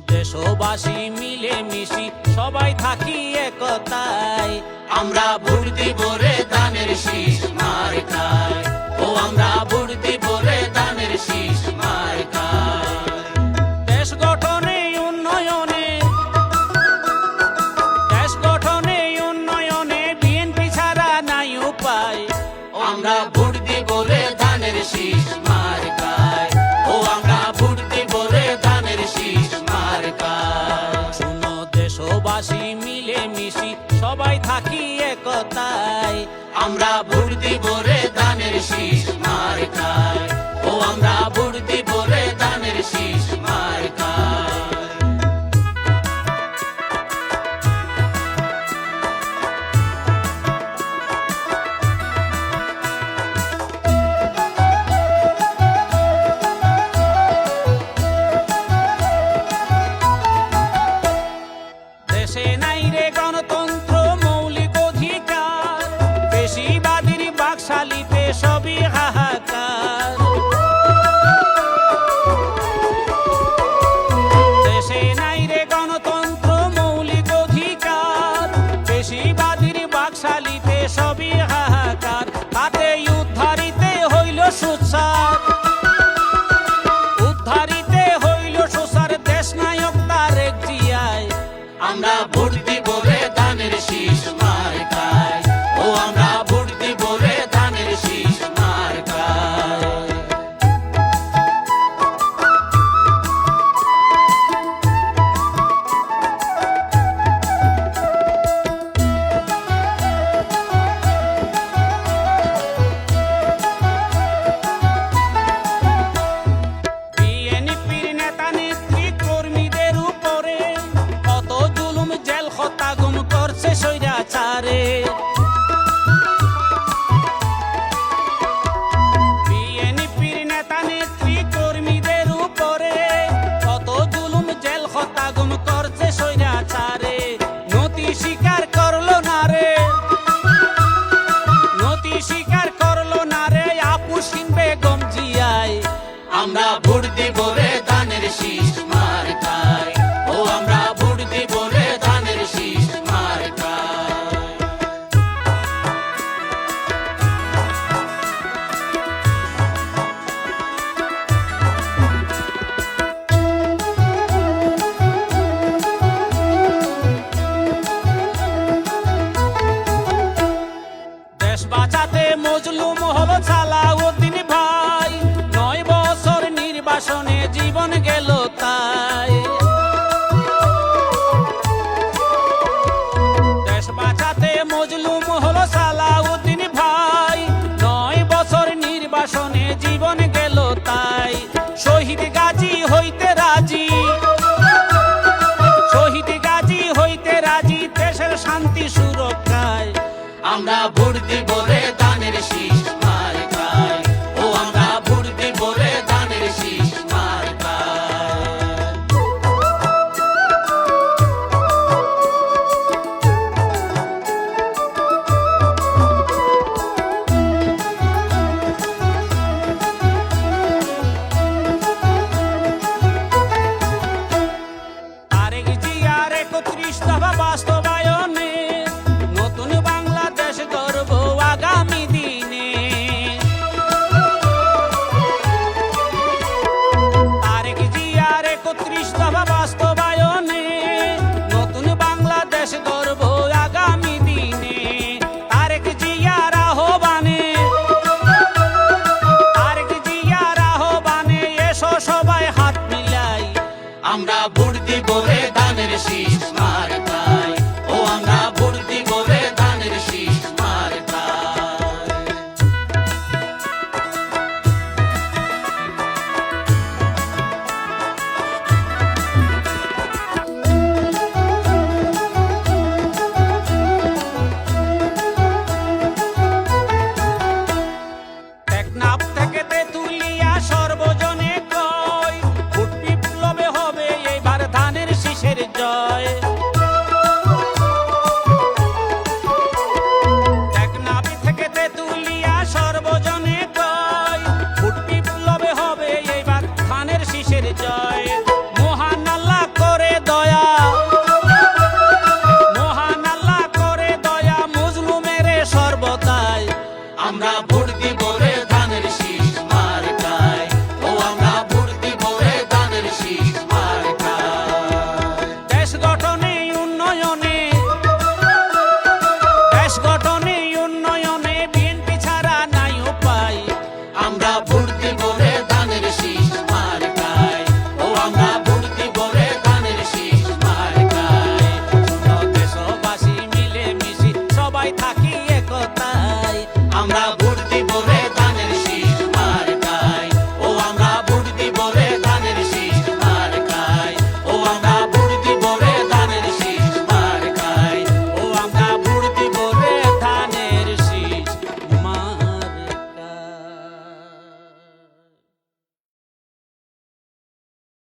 দেশবাসী মিলে মিশি সবাই থাকি একতায়। আমরা ভোট বলে দানের শীষ মার ও আমরা ভোট বলে দানের শীষ মার দেশ গঠনে তাই আমরা ভোট দিব রে ধানের শীষ খায় ও আমরা ভোট দিব suicide soy de শান্তি সুরক্ষায় আমরা ভোট দিব রে দানের শীষ। করে ধানের শীষ মার আমরা